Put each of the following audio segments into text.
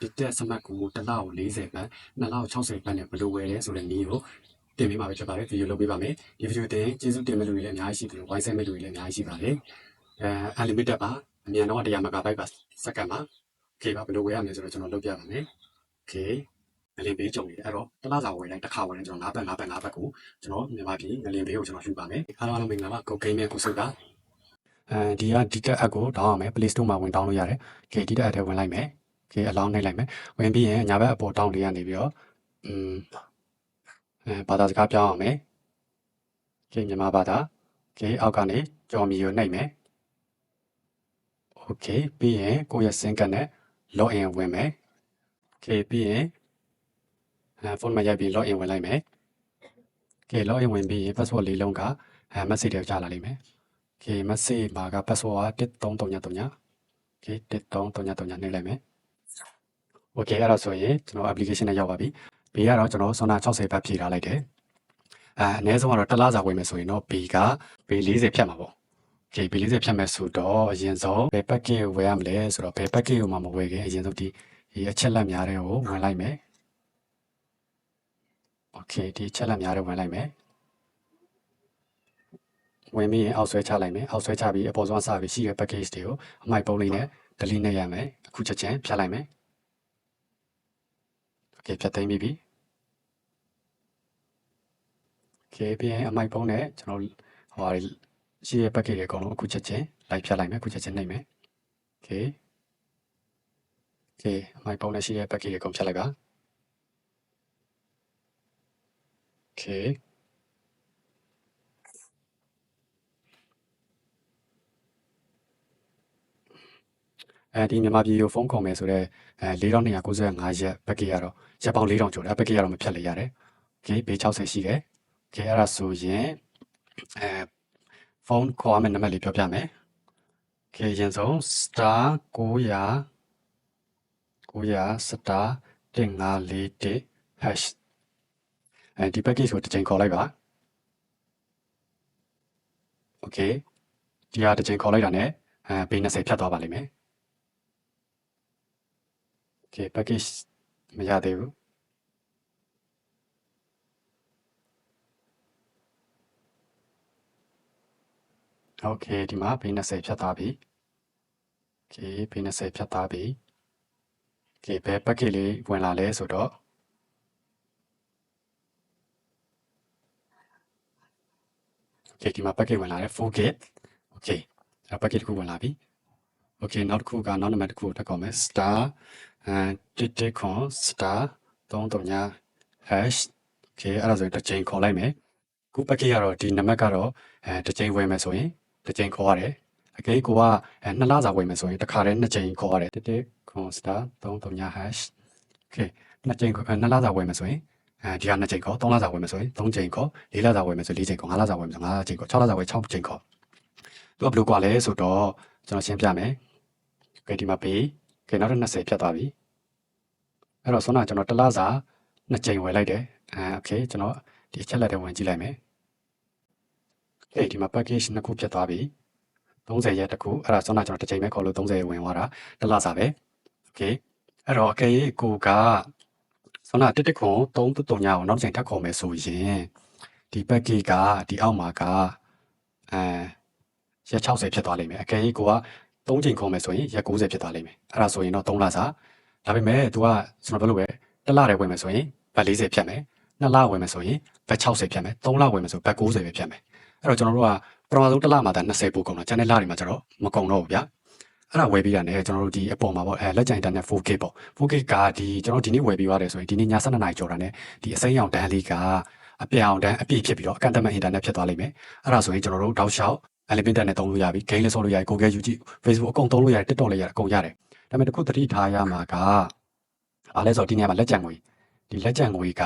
ဒီတက်စမတ်ကိုတစ်လောက်40ဘတ်နှစ်လောက်60ဘတ်နဲ့ဘယ်လိုဝယ်လဲဆိုတဲ့နည်းကိုတင်ပေးမှာပဲဖြစ်ပါတယ်ဗီဒီယိုလုပ်ပေးပါမယ်ဒီဗီဒီယိုတင်ကျေးဇူးတင်မဲ့လူတွေလည်းအများကြီးရှိတယ်ဝိုင်းဆက်မဲ့လူတွေလည်းအများကြီးရှိပါတယ်အဲ unlimited ပါအမြန်တော့100 MB ပါစက္ကန့်ပါ okay ပါဘယ်လိုဝယ်ရမလဲဆိုတော့ကျွန်တော်လုပ်ပြပါမယ် okay ငလင်ဘေးကြုံနေတယ်အဲ့တော့တစ်လားစာဝယ်တိုင်းတစ်ခါဝယ်တိုင်းကျွန်တော်၅ဘတ်၅ဘတ်၅ဘတ်ကိုကျွန်တော်မြန်မာပြည်ငလင်ဘေးကိုကျွန်တော်ယူပါမယ်အားလုံးမင်္ဂလာပါကိုဂိမ်းရဲ့ကိုစုကအဲဒီကဒီတက် app ကို download အောင်မယ် Play Store မှာဝင် download ရတယ် okay ဒီတက် app ထဲဝင်လိုက်မယ် okay အလောင်းနှိပ်လိုက်မယ်ဝင်ပြီးရင်ညာဘက်အပေါ်တောင်းလေးကနေပြီးတော့อืมအဲဘာသာစကားပြောင်းအောင်မယ် okay မြန်မာဘာသာ okay အောက်ကနေကြော်မီကိုနှိပ်မယ် okay ပြီးရင်ကိုယ့်ရဲ့ sync ကနဲ့ log in ဝင်မယ် okay ပြီးရင်အဲဖုန်းမှာရိုက်ပြီး log in ဝင်လိုက်မယ် okay log in ဝင်ပြီးရင် password လေးလုံးကအဲ message တွေကြားလာလိမ့်မယ် okay message မှာက password က1333 okay 1333နှိပ်လိုက်မယ် okay အဲ့တော့ဆိုရင်ကျွန်တော် application နဲ့ရောက်ပါပြီဘေးကတော့ကျွန်တော် Sona 60ဘတ်ဖြည့်ထားလိုက်တယ်အဲအနည်းဆုံးကတော့တစ်လားစာဝင်မယ်ဆိုရင်တော့ဘေးကဘေး40ဖြတ်မှာပေါ့ okay ဘေး40ဖြတ်မယ်ဆိုတော့အရင်ဆုံးဘယ် package ကိုဝယ်ရမလဲဆိုတော့ဘယ် package ကိုမှမဝယ်ခင်အရင်ဆုံးဒီဒီအချက်လက်များတွေကိုဝင်လိုက်မယ် okay ဒီအချက်လက်များတွေဝင်လိုက်မယ်ဝင်ပြီးရင်အောက်ဆွဲချလိုက်မယ်အောက်ဆွဲချပြီးအပေါ်ဆုံးအစပြီးရှိတဲ့ package တွေကိုအမိုက်ပုံးလေးနဲ့ delete နဲ့ရမယ်အခုချက်ချင်းဖြတ်လိုက်မယ် okay ဖြတ်သိမ်းပြီးပြီ okay ပြီးရင်အမိုက်ပုံးနဲ့ကျွန်တော်ဟိုဟာတွေရှိတဲ့ package တွေအကုန်လုံးအခုချက်ချင်းလိုက်ဖြတ်လိုက်မယ်အခုချက်ချင်းနှိပ်မယ် okay okay အမိုက်ပုံးနဲ့ရှိတဲ့ package တွေအကုန်ဖြတ်လိုက်ပါ okay အဲဒီမြန်မာပြည်ကိုဖုန်းခေါ်မယ်ဆိုတော့အဲ4295ရက်ပက်ကရတော့ရက်ပေါင်း4000ကျော်တယ်ပက်ကရတော့မဖြတ်လေရတယ်။ Okay ဘေး60ရှိတယ်။ Okay အဲ့ဒါဆိုရင်အဲဖုန်းခေါ်ရမယ့်နံပါတ်လေးပြောပြမယ်။ Okay ရင်ဆုံး star 900 900 star 1541 hash အဲဒီ package ကိုတစ်ချိန်ခေါ်လိုက်ပါ Okay ဒီဟာတစ်ချိန်ခေါ်လိုက်တာ ਨੇ အဲဘေး20ဖြတ်သွားပါလိမ့်မယ် Okay package မရသေးဘူး Okay ဒီမှာဘေး20ဖြတ်သွားပြီ Okay ဘေး20ဖြတ်သွားပြီ Okay ဘယ် package လေးဝင်လာလဲဆိုတော့ Okay ဒီမှာ package ဝင်လာတယ် full kit Okay အဲ package တစ်ခုဝင်လာပြီ Okay နောက်တစ်ခုကနောက်နံပါတ်တစ်ခုကိုထပ်ခေါ်မယ် star အဲ တစ်တစ်ခွန် star 33 hash Okay အဲ့ဒါဆိုရင်တစ်ချိန်ခေါ်လိုက်မယ်ခု package ကတော့ဒီနံပါတ်ကတော့အဲတစ်ချိန်ဝင်မယ်ဆိုရင်တစ်ချိန်ခေါ်ရတယ်အကေကိုကအဲနှစ်လစာဝင်မယ်ဆိုရင်တစ်ခါတည်းနှစ်ချိန်ခေါ်ရတယ်တစ်တစ်ခွန် star 33 hash Okay နှစ်ချိန်ခေါ်အဲနှစ်လစာဝင်မယ်ဆိုရင်အဲဒီကနှစ်ချိန်ခေါ်သုံးလစာဝင်မယ်ဆိုရင်သုံးချိန်ခေါ်လေးလစာဝင်မယ်ဆိုလေးချိန်ခေါ်ငါးလစာဝင်မယ်ဆိုငါးချိန်ခေါ်ခြောက်လစာဝင်ခြောက်ချိန်ခေါ်သူကဘယ်လိုကွာလဲဆိုတော့ကျွန်တော်ရှင်းပြမယ်။ Okay ဒီမှာပေး။ Okay နောက်ထပ်20ဖြတ်သွားပြီ။ အဲ့တော့ဆွမ်းနာကျွန်တော်တစ်လစာနှစ်ချိန်ဝယ်လိုက်တယ်။အဲ Okay ကျွန်တော်ဒီအချက်လက်တွေဝင်ကြည့်လိုက်မယ်။ Okay ဒီမှာ package နှစ်ခုဖြတ်သွားပြီ။30ရက်တစ်ခုအဲ့ဒါဆွမ်းနာကျွန်တော်တစ်ချိန်ပဲခေါ်လို့30ရက်ဝင်သွားတာတစ်လစာပဲ။ Okay အဲ့တော့အကယ်၍ကိုကဆွမ်းနာတစ်တစ်ခွန်3တုံညာကိုနောက်တစ်ချိန်ထပ်ခေါ်မယ်ဆိုရင်ဒီ package ကဒီအောက်မှာကအဲရက်60ဖြစ်သွားလိမ့်မယ်အကယ်၍ကိုက3ချိန်ခေါ်မယ်ဆိုရင်ရက်90ဖြစ်သွားလိမ့်မယ်အဲ့ဒါဆိုရင်တော့3လစာ ဒါပေမဲ့ तू ကကျွန်တော်ပြောလို့ပဲတစ်လတည်းဝင်မယ်ဆိုရင်ဘတ်40ဖြတ်မယ်နှစ်လဝင်မယ်ဆိုရင်ဘတ်60ဖြတ်မယ်သုံးလဝင်မယ်ဆိုဘတ်90ပဲဖြတ်မယ်အဲ့တော့ကျွန်တော်တို့ကပထမဆုံးတစ်လမှာဒါ20ပို့ကုန်တာကျန်တဲ့လတွေမှာကျတော့မကုန်တော့ဘူးဗျာအဲ့ဒါဝယ်ပြီးတာ ਨੇ ကျွန်တော်တို့ဒီအပေါ်မှာပေါ့အဲလက်ကျန် internet 4K ပေါ့ 4K ကဒီကျွန်တော်ဒီနေ့ဝယ်ပြီးသွားတယ်ဆိုရင်ဒီနေ့ည7:00နာရီကျော်တာ ਨੇ ဒီအစိမ်းရောင်တန်းလေးကအပြောင်တန်းအပြည့်ဖြစ်ပြီးတော့အကန့်အသတ်မဲ့ internet ဖြစ်သွားလိမ့်မယ်အဲ့ဒါဆိုရင်ကျွန်တော်တို့တောက်လျှောက် unlimited နဲ့သုံးလို့ရပြီ game လည်းဆော့လို့ရတယ် Google YouTube Facebook အကုန်သုံးလို့ရတယ် TikTok လည်းရတယ်အကုန်ရတယ် ဒါပေမဲ့တစ်ခုသတိထားရမှာကအားလဲဆိုတော့ဒီနေရာမှာလက်ကျန်ငွေဒီလက်ကျန်ငွေက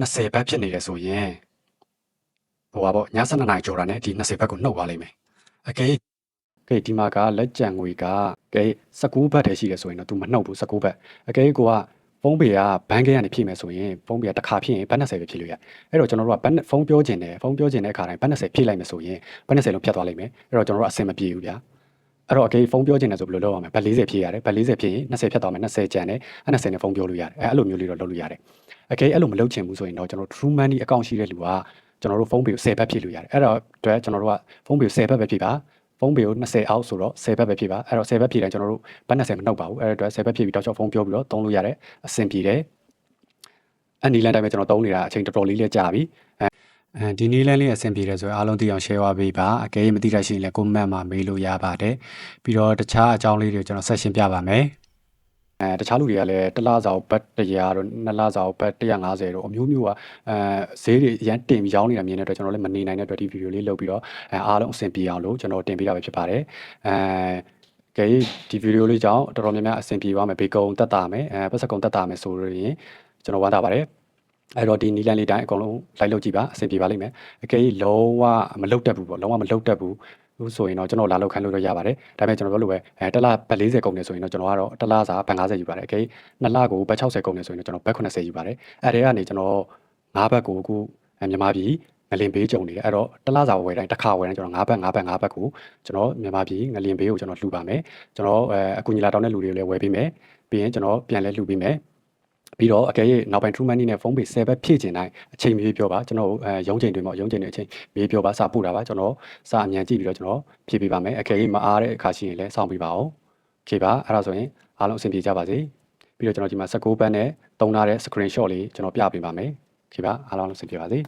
20ဘတ်ဖြစ်နေတယ်ဆိုရင်ဟိုပါပေါ့ည7:00နာရီကျော်တာ ਨੇ ဒီ20ဘတ်ကိုနှုတ်သွားလိမ့်မယ်အကယ်ကဲဒီမှာကလက်ကျန်ငွေကကဲ19ဘတ်တည်းရှိတယ်ဆိုရင်တော့ तू မနှုတ်ဘူး19ဘတ်အကယ်ကိုကဖုန်းပေကဘဏ်ကကနေဖြည့်မယ်ဆိုရင်ဖုန်းပေကတစ်ခါဖြည့်ရင်ဘတ်20ပဲဖြည့်လို့ရအဲ့တော့ကျွန်တော်တို့ကဘတ်ဖုန်းပြောချင်တယ်ဖုန်းပြောချင်တဲ့အခါတိုင်းဘတ်20ဖြည့်လိုက်မယ်ဆိုရင်ဘတ်20လုံးဖြတ်သွားလိမ့်မယ်အဲ့တော့ကျွန်တော်တို့အဆင်မပြေဘူးဗျာ အဲ့တော့အကေဖုန်းပြောချင်တယ်ဆိုဘယ်လိုလုပ်ရမလဲဘတ်40ဖြည့်ရတယ်ဘတ်40ဖြည့်ရင်20ဖြတ်သွားမယ်20ကျန်တယ်အဲ့20နဲ့ဖုန်းပြောလို့ရတယ်အဲ့အဲ့လိုမျိုးလေးတော့လုပ်လို့ရတယ်အကေအဲ့လိုမလုပ်ချင်ဘူးဆိုရင်တော့ကျွန်တော် True Money account ရှိတဲ့လူကကျွန်တော်တို့ဖုန်းပေကို10ဘတ်ဖြည့်လို့ရတယ်အဲ့တော့အတွက်ကျွန်တော်တို့ကဖုန်းပေကို10ဘတ်ပဲဖြည့်ပါဖုန်းပေကို20အောက်ဆိုတော့10ဘတ်ပဲဖြည့်ပါအဲ့တော့10ဘတ်ဖြည့်တိုင်းကျွန်တော်တို့ဘတ်20မနှုတ်ပါဘူးအဲ့တော့အတွက်10ဘတ်ဖြည့်ပြီးတောက်ချောက်ဖုန်းပြောပြီးတော့သုံးလို့ရတယ်အဆင်ပြေတယ်အဲ့ဒီလန်တိုင်းပဲကျွန်တော်သုံးနေတာအချိန်တော်တော်လေးလေးကြာပြီ အဲဒီနီးလန်းလေးအဆင်ပြေတယ်ဆိုရင်အားလုံးသိအောင် share ပေးပါအကယ်၍မသိတတ်ရှိရင်လည်း comment မှာမေးလို့ရပါတယ်ပြီးတော့တခြားအကြောင်းလေးတွေကိုကျွန်တော်ဆက်ရှင်းပြပါမယ်အဲတခြားလူတွေကလည်းတစ်လားစာကိုဘတ်100တို့နှစ်လားစာကိုဘတ်150တို့အမျိုးမျိုးကအဲဈေးတွေအရန်တင်ပြီးရောင်းနေတာမြင်တဲ့အတွက်ကျွန်တော်လည်းမနေနိုင်တဲ့အတွက်ဒီဗီဒီယိုလေးလုပ်ပြီးတော့အဲအားလုံးအဆင်ပြေအောင်လို့ကျွန်တော်တင်ပေးတာပဲဖြစ်ပါတယ်အဲကဲဒီဗီဒီယိုလေးကြောင့်တော်တော်များများအဆင်ပြေသွားမယ်ဘေကုံတက်တာမယ်အဲပတ်စကုံတက်တာမယ်ဆိုရင်ကျွန်တော်ဝမ်းသာပါတယ် အဲ့တော့ဒီနီလန်လေးတိုင်းအကုန်လုံးလိုက်လုပ်ကြည့်ပါအဆင်ပြေပါလိမ့်မယ်အကယ်၍လုံးဝမလုတ်တက်ဘူးပေါ့လုံးဝမလုတ်တက်ဘူးလို့ဆိုရင်တော့ကျွန်တော်လာလောက်ခိုင်းလို့တော့ရပါတယ်ဒါပေမဲ့ကျွန်တော်ပြောလို့ပဲအဲတစ်လဘတ်40ကုန်နေဆိုရင်တော့ကျွန်တော်ကတော့တစ်လစာဘတ်50ယူပါတယ်အကယ်၍နှစ်လကိုဘတ်60ကုန်နေဆိုရင်တော့ကျွန်တော်ဘတ်80ယူပါတယ်အဲ့ဒီကနေကျွန်တော်9ဘတ်ကိုအခုမြန်မာပြည်ငလင်ဘေးကြုံနေတယ်အဲ့တော့တစ်လစာဝယ်တိုင်းတစ်ခါဝယ်တိုင်းကျွန်တော်9ဘတ်9ဘတ်9ဘတ်ကိုကျွန်တော်မြန်မာပြည်ငလင်ဘေးကိုကျွန်တော်လှူပါမယ်ကျွန်တော်အဲအကူညီလာတောင်းတဲ့လူတွေကိုလည်းဝယ်ပေးမယ်ပြီးရင်ကျွန်တော်ပြန်လဲလှူပေးမယ် ပြီးတော့အကယ်၍နောက်ပိုင်း True Money နဲ့ဖုန်းပေ10ဘက်ဖြည့်ကျင်တိုင်းအချိန်မြေးပြောပါကျွန်တော်အဲရုံးချိန်တွေမှာရုံးချိန်တွေအချိန်မြေးပြောပါစာပို့တာပါကျွန်တော်စာအမြန်ကြည့်ပြီးတော့ကျွန်တော်ဖြည့်ပေးပါမယ်အကယ်၍မအားတဲ့အခါရှိရင်လည်းစောင့်ပေးပါအောင်โอเคပါအဲ့ဒါဆိုရင်အားလုံးအဆင်ပြေကြပါစေပြီးတော့ကျွန်တော်ဒီမှာ16ဘတ်နဲ့တုံးထားတဲ့ screenshot လေးကျွန်တော်ပြပေးပါမယ်โอเคပါအားလုံးအဆင်ပြေပါစေ